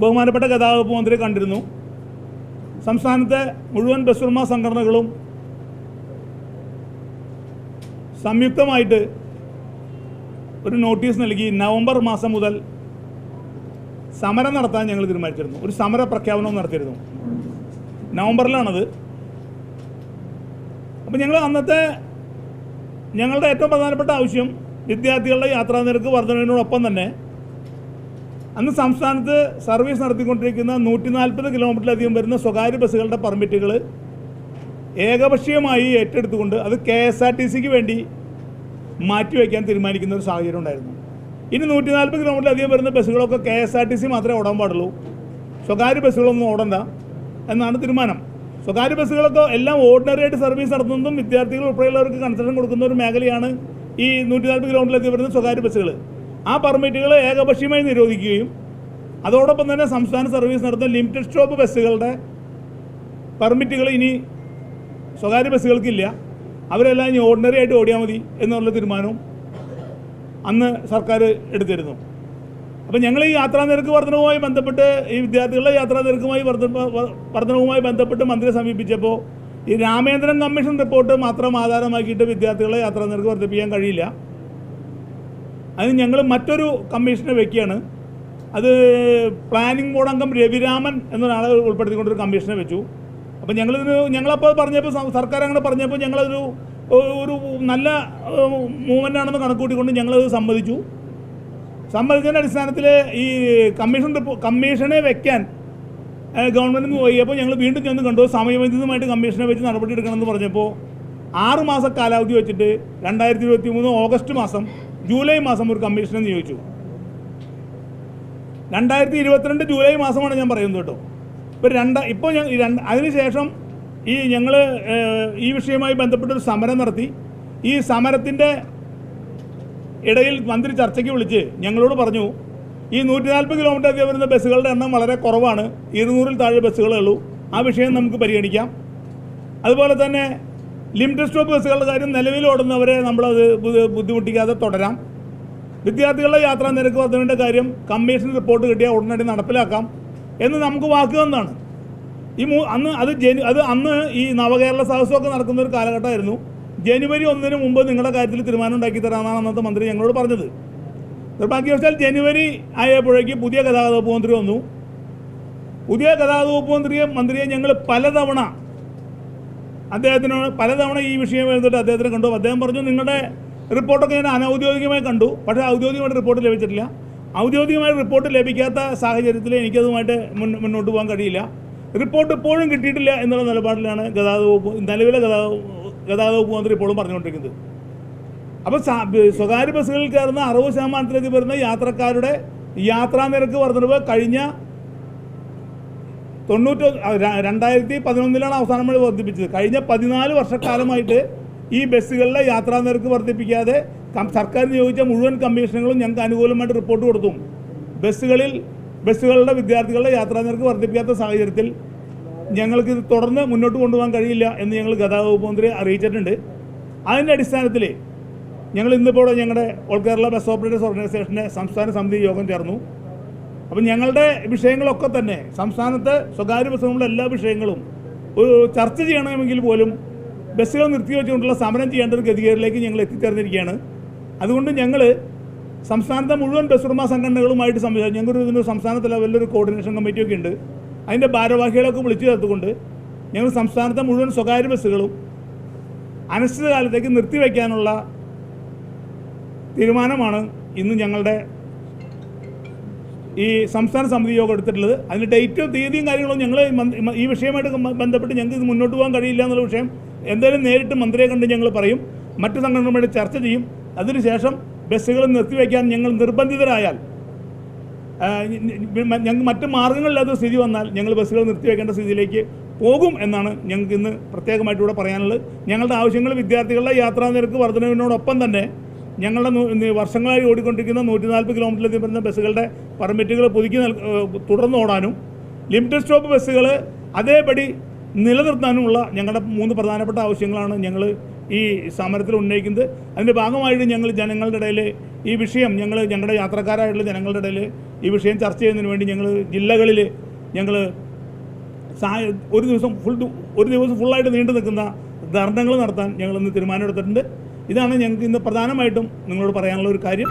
ബഹുമാനപ്പെട്ട ഗതാഗത മന്ത്രി കണ്ടിരുന്നു. സംസ്ഥാനത്തെ മുഴുവൻ ബസ് ഉടമ സംഘടനകളും സംയുക്തമായിട്ട് ഒരു നോട്ടീസ് നൽകി നവംബർ മാസം മുതൽ സമരം നടത്താൻ ഞങ്ങൾ തീരുമാനിച്ചിരുന്നു. ഒരു സമര പ്രഖ്യാപനവും നടത്തിയിരുന്നു. നവംബറിലാണത്. അപ്പം ഞങ്ങൾ അന്നത്തെ ഞങ്ങളുടെ ഏറ്റവും പ്രധാനപ്പെട്ട ആവശ്യം വിദ്യാർത്ഥികളുടെ യാത്രാ നിരക്ക് വർധനവിനോടൊപ്പം തന്നെ അന്ന് സംസ്ഥാനത്ത് സർവീസ് നടത്തിക്കൊണ്ടിരിക്കുന്ന നൂറ്റി നാൽപ്പത് കിലോമീറ്ററിലധികം വരുന്ന സ്വകാര്യ ബസ്സുകളുടെ പെർമിറ്റുകൾ ഏകപക്ഷീയമായി ഏറ്റെടുത്തുകൊണ്ട് അത് കെ എസ് ആർ ടി സിക്ക് വേണ്ടി മാറ്റിവെക്കാൻ തീരുമാനിക്കുന്ന ഒരു സാഹചര്യം ഉണ്ടായിരുന്നു. ഇനി നൂറ്റി നാൽപ്പത് കിലോമീറ്ററിലധികം വരുന്ന ബസ്സുകളൊക്കെ K S R T C മാത്രമേ ഓടാൻ പാടുള്ളൂ. സ്വകാര്യ ബസ്സുകളൊന്നും ഓടണ്ട എന്നാണ് തീരുമാനം. സ്വകാര്യ ബസ്സുകളൊക്കെ എല്ലാം ഓർഡിനറി ആയിട്ട് സർവീസ് നടത്തുന്നതും വിദ്യാർത്ഥികൾ ഉൾപ്പെടെയുള്ളവർക്ക് കൺസെഷൻ കൊടുക്കുന്ന ഒരു മേഖലയാണ് ഈ നൂറ്റി നാൽപ്പത് കിലോമീറ്ററിലധികം വരുന്ന സ്വകാര്യ ബസ്സുകൾ ആ പെർമിറ്റുകൾ ഏകപക്ഷീയമായി നിരോധിക്കുകയും അതോടൊപ്പം തന്നെ സംസ്ഥാന സർവീസ് നടത്തുന്ന ലിമിറ്റഡ് സ്റ്റോപ്പ് ബസ്സുകളുടെ പെർമിറ്റുകൾ ഇനി സ്വകാര്യ ബസ്സുകൾക്കില്ല. അവരെല്ലാം ഇനി ഓർഡിനറി ആയിട്ട് ഓടിയാൽ മതി എന്നുള്ള തീരുമാനവും അന്ന് സർക്കാർ എടുത്തിരുന്നു. അപ്പം ഞങ്ങൾ ഈ യാത്രാ നിരക്ക് വർധനവുമായി ബന്ധപ്പെട്ട് ഈ വിദ്യാർത്ഥികളുടെ യാത്രാ നിരക്കുമായി വർധനവുമായി ബന്ധപ്പെട്ട് മന്ത്രിയെ സമീപിച്ചപ്പോൾ ഈ രാമേന്ദ്രൻ കമ്മീഷൻ റിപ്പോർട്ട് മാത്രം ആധാരമാക്കിയിട്ട് വിദ്യാർത്ഥികളെ യാത്രാ നിരക്ക് വർദ്ധിപ്പിക്കാൻ കഴിയില്ല. അതിന് ഞങ്ങൾ മറ്റൊരു കമ്മീഷനെ വെക്കുകയാണ്. അത് പ്ലാനിംഗ് ബോർഡ് അംഗം രവിരാമൻ എന്നൊരാളെ ഉൾപ്പെടുത്തിക്കൊണ്ടൊരു കമ്മീഷനെ വെച്ചു. അപ്പം ഞങ്ങളിതിന് ഞങ്ങളപ്പോൾ പറഞ്ഞപ്പോൾ സർക്കാർ അങ്ങനെ പറഞ്ഞപ്പോൾ ഞങ്ങളതൊരു ഒ- ഒരു നല്ല മൂവ്മെന്റ് ആണെന്ന് കണക്കൂട്ടിക്കൊണ്ട് ഞങ്ങളത് സമ്മതിച്ചു. സമ്മതിച്ചതിന്റെ അടിസ്ഥാനത്തിൽ ഈ കമ്മീഷൻ കമ്മീഷനെ വെക്കാൻ ഗവൺമെന്റ് നിന്ന് പോയപ്പോൾ ഞങ്ങൾ വീണ്ടും ചെന്ന് കണ്ടു. സമയബന്ധിതമായിട്ട് കമ്മീഷനെ വെച്ച് നടപടി എടുക്കണമെന്ന് പറഞ്ഞപ്പോൾ ആറ് മാസം കാലാവധി വെച്ചിട്ട് രണ്ടായിരത്തി ഇരുപത്തി മൂന്ന് ഓഗസ്റ്റ് മാസം ജൂലൈ മാസം ഒരു കമ്മീഷനെ നിയോഗിച്ചു രണ്ടായിരത്തി ഇരുപത്തിരണ്ട് ജൂലൈ മാസമാണ് ഞാൻ പറയുന്നത് കേട്ടോ. ഇപ്പോൾ രണ്ട ഇപ്പോൾ ഞാൻ രണ്ട് അതിനുശേഷം ഈ ഞങ്ങൾ ഈ വിഷയവുമായി ബന്ധപ്പെട്ടൊരു സമരം നടത്തി. ഈ സമരത്തിന്റെ ഇടയിൽ മന്ത്രി ചർച്ചയ്ക്ക് വിളിച്ച് ഞങ്ങളോട് പറഞ്ഞു ഈ നൂറ്റി നാൽപ്പത് കിലോമീറ്റർ അധികം വരുന്ന ബസ്സുകളുടെ എണ്ണം വളരെ കുറവാണ്. ഇരുന്നൂറിൽ താഴെ ബസ്സുകളേ ഉള്ളൂ. ആ വിഷയം നമുക്ക് പരിഗണിക്കാം. അതുപോലെ തന്നെ ലിമിറ്റഡ് സ്റ്റോപ്പ് ബസ്സുകളുടെ കാര്യം നിലവിൽ ഓടുന്നവരെ നമ്മളത് ബുദ്ധിമുട്ടിക്കാതെ തുടരാം. വിദ്യാർത്ഥികളുടെ യാത്രാ നിരക്ക് വർദ്ധനയുടെ കാര്യം കമ്മീഷൻ റിപ്പോർട്ട് കിട്ടിയാൽ ഉടനടി നടപ്പിലാക്കാം എന്ന് നമുക്ക് വാക്ക് തന്നാണ് ഈ മൂ അന്ന് അത് ജനു അത് അന്ന് ഈ നവകേരള സഹസമൊക്കെ നടക്കുന്ന ഒരു കാലഘട്ടമായിരുന്നു. ജനുവരി ഒന്നിന് മുമ്പ് നിങ്ങളുടെ കാര്യത്തിൽ തീരുമാനം ഉണ്ടാക്കി തരാമെന്നാണ് അന്നത്തെ മന്ത്രി ഞങ്ങളോട് പറഞ്ഞത്. നിർഭാഗ്യവശാൽ ജനുവരി ആയപ്പോഴേക്ക് പുതിയ ഗതാഗത വകുപ്പ് മന്ത്രി വന്നു. പുതിയ ഗതാഗത വകുപ്പ് മന്ത്രിയെ മന്ത്രിയെ ഞങ്ങൾ പലതവണ അദ്ദേഹത്തിനോട് പലതവണ ഈ വിഷയം എഴുതിയിട്ട് അദ്ദേഹത്തിന് കണ്ടു. അദ്ദേഹം പറഞ്ഞു നിങ്ങളുടെ റിപ്പോർട്ടൊക്കെ ഞാൻ അനൗദ്യോഗികമായി കണ്ടു. പക്ഷേ ഔദ്യോഗികമായിട്ട് റിപ്പോർട്ട് ലഭിച്ചിട്ടില്ല. ഔദ്യോഗികമായ റിപ്പോർട്ട് ലഭിക്കാത്ത സാഹചര്യത്തിൽ എനിക്കതുമായിട്ട് മുന്നോട്ട് പോകാൻ കഴിയില്ല. റിപ്പോർട്ട് ഇപ്പോഴും കിട്ടിയിട്ടില്ല എന്നുള്ള നിലപാടിലാണ് ഗതാഗത വകുപ്പ് നിലവിലെ ഗതാഗത ഗതാഗത വകുപ്പ് മന്ത്രി ഇപ്പോഴും പറഞ്ഞുകൊണ്ടിരിക്കുന്നത്. അപ്പോൾ സ്വകാര്യ ബസ്സുകളിൽ കയറുന്ന അറുപത് ശതമാനത്തിലേക്ക് വരുന്ന യാത്രക്കാരുടെ യാത്രാ നിരക്ക് വർധനവ് കഴിഞ്ഞ തൊണ്ണൂറ്റി രണ്ടായിരത്തി പതിനൊന്നിലാണ് അവസാനം വഴി വർദ്ധിപ്പിച്ചത്. കഴിഞ്ഞ പതിനാല് വർഷക്കാലമായിട്ട് ഈ ബസ്സുകളിലെ യാത്രാ നിരക്ക് വർദ്ധിപ്പിക്കാതെ സർക്കാർ നിയോഗിച്ച മുഴുവൻ കമ്മീഷനുകളും ഞങ്ങൾക്ക് അനുകൂലമായിട്ട് റിപ്പോർട്ട് കൊടുത്തു. ബസ്സുകളിൽ ബസ്സുകളുടെ വിദ്യാർത്ഥികളുടെ യാത്രാ നിരക്ക് വർദ്ധിപ്പിക്കാത്ത സാഹചര്യത്തിൽ ഞങ്ങൾക്ക് ഇത് തുടർന്ന് മുന്നോട്ട് കൊണ്ടുപോകാൻ കഴിയില്ല എന്ന് ഞങ്ങൾ ഗതാഗത വകുപ്പ് മന്ത്രി അറിയിച്ചിട്ടുണ്ട്. അതിന്റെ അടിസ്ഥാനത്തിൽ ഞങ്ങൾ ഇന്നിപ്പോൾ ഞങ്ങളുടെ ഓൾ കേരള ബസ് ഓപ്പറേറ്റേഴ്സ് ഓർഗനൈസേഷന്റെ സംസ്ഥാന സമിതി യോഗം ചേർന്നു. അപ്പം ഞങ്ങളുടെ വിഷയങ്ങളൊക്കെ തന്നെ സംസ്ഥാനത്ത് സ്വകാര്യ ബസ്സുകളുടെ എല്ലാ വിഷയങ്ങളും ഒരു ചർച്ച ചെയ്യണമെങ്കിൽ പോലും ബസ്സുകൾ നിർത്തിവെച്ചുകൊണ്ടുള്ള സമരം ചെയ്യേണ്ട ഒരു ഗതികേരിലേക്ക് ഞങ്ങൾ എത്തിച്ചേർന്നിരിക്കുകയാണ്. അതുകൊണ്ട് ഞങ്ങൾ സംസ്ഥാനത്തെ മുഴുവൻ ബസ് ഉടമ സംഘടനകളുമായിട്ട് സംസാരിച്ചു ഞങ്ങൾക്ക് ഇതിന് സംസ്ഥാനത്തെ ലെവലിലൊരു കോർഡിനേഷൻ കമ്മിറ്റിയൊക്കെ ഉണ്ട്. അതിന്റെ ഭാരവാഹികളൊക്കെ വിളിച്ചു ചേർത്തുകൊണ്ട് ഞങ്ങൾ സംസ്ഥാനത്തെ മുഴുവൻ സ്വകാര്യ ബസ്സുകളും അനിശ്ചിതകാലത്തേക്ക് നിർത്തിവെക്കാനുള്ള തീരുമാനമാണ് ഇന്ന് ഞങ്ങളുടെ ഈ സംസ്ഥാന സമിതി യോഗം എടുത്തിട്ടുള്ളത്. അതിന്റെ ഡേറ്റും തീയതിയും കാര്യങ്ങളും ഞങ്ങൾ ഈ വിഷയമായിട്ട് ബന്ധപ്പെട്ട് ഞങ്ങൾക്ക് ഇത് മുന്നോട്ട് പോകാൻ കഴിയില്ല എന്നുള്ള വിഷയം എന്തായാലും നേരിട്ട് മന്ത്രിയെ കണ്ട് ഞങ്ങൾ പറയും. മറ്റ് സംഘടനകളുമായിട്ട് ചർച്ച ചെയ്യും. അതിനുശേഷം ബസ്സുകൾ നിർത്തിവെക്കാൻ ഞങ്ങൾ നിർബന്ധിതരായാൽ ഞങ്ങൾക്ക് മറ്റ് മാർഗങ്ങളില്ലാത്ത സ്ഥിതി വന്നാൽ ഞങ്ങൾ ബസ്സുകൾ നിർത്തിവെക്കേണ്ട സ്ഥിതിയിലേക്ക് പോകും എന്നാണ് ഞങ്ങൾക്ക് ഇന്ന് പ്രത്യേകമായിട്ട് ഇവിടെ പറയാനുള്ളത്. ഞങ്ങളുടെ ആവശ്യങ്ങൾ വിദ്യാർത്ഥികളുടെ യാത്രാ നിരക്ക് വർധനവിനോടൊപ്പം തന്നെ ഞങ്ങളുടെ വർഷങ്ങളായി ഓടിക്കൊണ്ടിരിക്കുന്ന നൂറ്റി നാൽപ്പത് കിലോമീറ്ററിൽ വരുന്ന ബസ്സുകളുടെ പെർമിറ്റുകൾ പുതുക്കി തുടർന്ന് ഓടാനും ലിമിറ്റഡ് സ്റ്റോപ്പ് ബസ്സുകൾ അതേപടി നിലനിർത്താനുമുള്ള ഞങ്ങളുടെ മൂന്ന് പ്രധാനപ്പെട്ട ആവശ്യങ്ങളാണ് ഞങ്ങൾ ഈ സമരത്തിൽ ഉന്നയിക്കുന്നത്. അതിന്റെ ഭാഗമായിട്ട് ഞങ്ങൾ ജനങ്ങളുടെ ഇടയിൽ ഈ വിഷയം ഞങ്ങൾ ഞങ്ങളുടെ യാത്രക്കാരായിട്ടുള്ള ജനങ്ങളുടെ ഇടയിൽ ഈ വിഷയം ചർച്ച ചെയ്യുന്നതിന് വേണ്ടി ഞങ്ങൾ ജില്ലകളിൽ ഞങ്ങൾ ഒരു ദിവസം ഫുൾ ഒരു ദിവസം ഫുള്ളായിട്ട് നീണ്ടു നിൽക്കുന്ന ധർണകൾ നടത്താൻ ഞങ്ങൾ ഇന്ന് തീരുമാനമെടുത്തിട്ടുണ്ട്. ഇതാണ് ഞങ്ങൾക്ക് ഇന്ന് പ്രധാനമായിട്ടും നിങ്ങളോട് പറയാനുള്ള ഒരു കാര്യം.